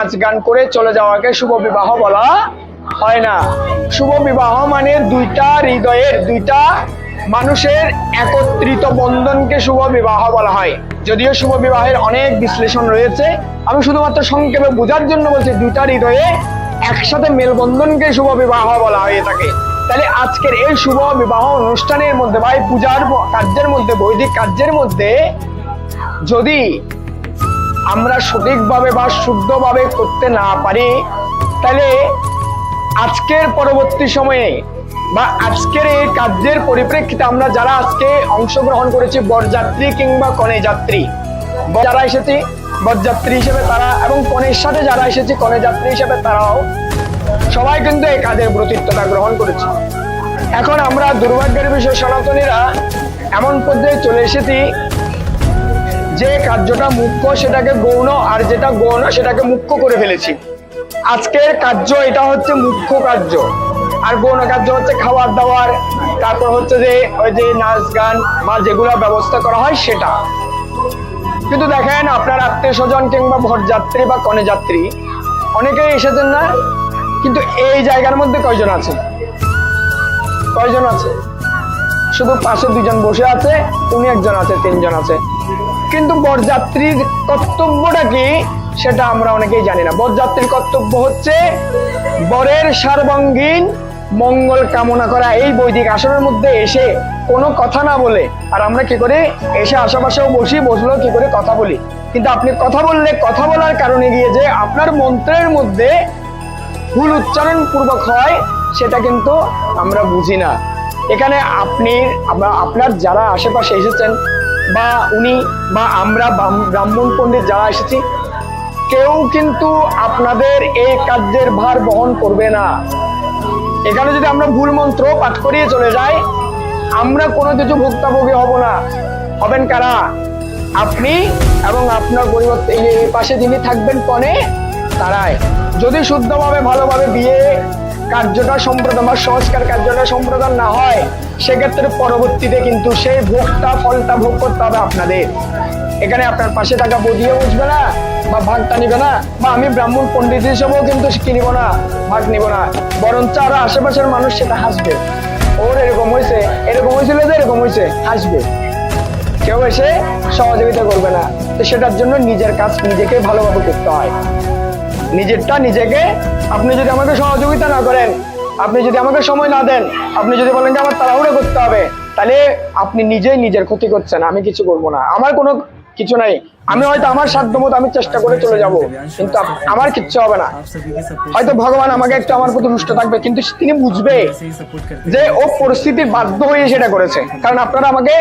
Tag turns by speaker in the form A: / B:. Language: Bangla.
A: নাচ গান করে চলে যাওয়াকে শুভ বিবাহ বলা হয় না। শুভ বিবাহ মানে দুইটা হৃদয়ের, দুইটা মানুষের একত্রিত বন্ধনকে শুভ বিবাহ বলা হয়। যদিও শুভ বিবাহের অনেক বিশ্লেষণ রয়েছে, আমি শুধুমাত্র সংক্ষেপে বোঝার জন্য বলছি দুইটা হৃদয়ে একসাথে মেলবন্ধনকে শুভ বিবাহ বলা হয়ে থাকে তাহলে আজকের এই শুভ বিবাহ অনুষ্ঠানের মধ্যে এই পূজার কার্যের মধ্যে, বৈদিক কার্যের মধ্যে যদি আমরা সঠিকভাবে বা শুদ্ধভাবে করতে না পারি, তাহলে আজকের পরবর্তী সময়ে বা আজকের এই কার্যের পরিপ্রেক্ষিতে আমরা যারা আজকে অংশগ্রহণ করেছি, বরযাত্রী কিংবা কনে যাত্রী যারা এসেছি, বরযাত্রী হিসেবে তারা এবং কনের সাথে যারা এসেছি কনে যাত্রী হিসেবে তারাও সবাই কিন্তু এই কাজের ব্রতিত্বতা গ্রহণ করেছে। এখন আমরা দুর্ভাগ্যের বিষয়, সনাতনীরা এমন পর্যায়ে চলে এসেছি যে কার্যটা মুখ্য সেটাকে গৌণ, আর যেটা গৌণ সেটাকে মুখ্য করে ফেলেছি। আজকের কার্য এটা হচ্ছে মুখ্য কার্য। আর গৌণ কার্য হচ্ছে খাবার দাবার তারপর হচ্ছে যে ওই যে নাচ গান বা যেগুলো ব্যবস্থা করা হয় সেটা। কিন্তু দেখেন আপনার আত্মীয় স্বজন কিংবা ভরযাত্রী বা কনে যাত্রী অনেকেই এসেছেন না, কিন্তু এই জায়গার মধ্যে কয়জন আছে কয়জন আছে? শুধু পাশে দুজন বসে আছে, উনি একজন আছে, তিনজন আছে। কিন্তু বরযাত্রীর কর্তব্যটা কি সেটা আমরা অনেকেই জানি না। বরযাত্রীর কর্তব্য হচ্ছে বরের সার্বাঙ্গীন মঙ্গল কামনা করা। এই বৈদিক আসনের মধ্যে এসে কোনো কথা না বলে, আর আমরা কি করে? এসে আশেপাশেও বসি, বসলেও কি করে? কথা বলি। কিন্তু আপনি কথা বললে কথা বলার কারণে গিয়ে যে আপনার মন্ত্রের মধ্যে ভুল উচ্চারণ পূর্বক হয়, সেটা কিন্তু আমরা বুঝি না। এখানে আপনি আপনার যারা আশেপাশে এসেছেন বা উনি বা আমরা ব্রাহ্ম- ব্রাহ্মণ পণ্ডিত যারা এসেছি, কেউ কিন্তু আপনাদের এই কার্যের ভার বহন করবে না। এখানে যদি আমরা ভুল মন্ত্র পাঠ করিয়ে চলে যাই, আমরা কোনো কিছু ভুক্তভোগী হব না। হবেন কারা? আপনি এবং আপনার পরিবর্তে পাশে যিনি থাকবেন, কনে তারাই। যদি শুদ্ধভাবে, ভালোভাবে বিয়ে কার্যটা সম্প্রদান বা সংস্কার কার্যটা সম্প্রদান না হয়, সেক্ষেত্রে পরবর্তীতে কিন্তু সেই ভোগটা, ফলটা ভোগ করতে হবে আপনাদের। এখানে আপনার পাশে থাকা বদিয়ে বুঝবে না, বা ভাগটা নিবে না, বা আমি ব্রাহ্মণ পণ্ডিত হিসেবেও কিন্তু কি নিব না, ভাগ নিব না। বরঞ্চ আরও আশেপাশের মানুষ সেটা হাসবে। ওর এরকম হয়েছে, এরকম হয়েছিল যে এরকম হয়েছে, হাসবে। কেউ এসে সহযোগিতা করবে না। তো সেটার জন্য নিজের কাজ নিজেকে ভালোভাবে করতে হয়। নিজেরটা নিজেকে। আপনি যদি আমাকে সহযোগিতা না করেন, আপনি যদি আমাকে সময় না দেন, আপনি যদি বলেন যে আমার তাড়াহুড়ো করতে হবে, তাহলে আপনি নিজেই নিজের ক্ষতি করছেন, আমি কিছু করব না। আমার কোনো কিছু নাই। আমি হয়তো আমার সাধ্য মতো আমি চেষ্টা করে চলে যাব, কিন্তু আমার কিচ্ছু হবে না। হয়তো ভগবান আমাকে একটু আমার প্রতি রুষ্ট থাকবে, কিন্তু তিনি বুঝবে যে ও পরিস্থিতির বাধ্য হয়ে সেটা করেছে। কারণ আপনারা আমাকে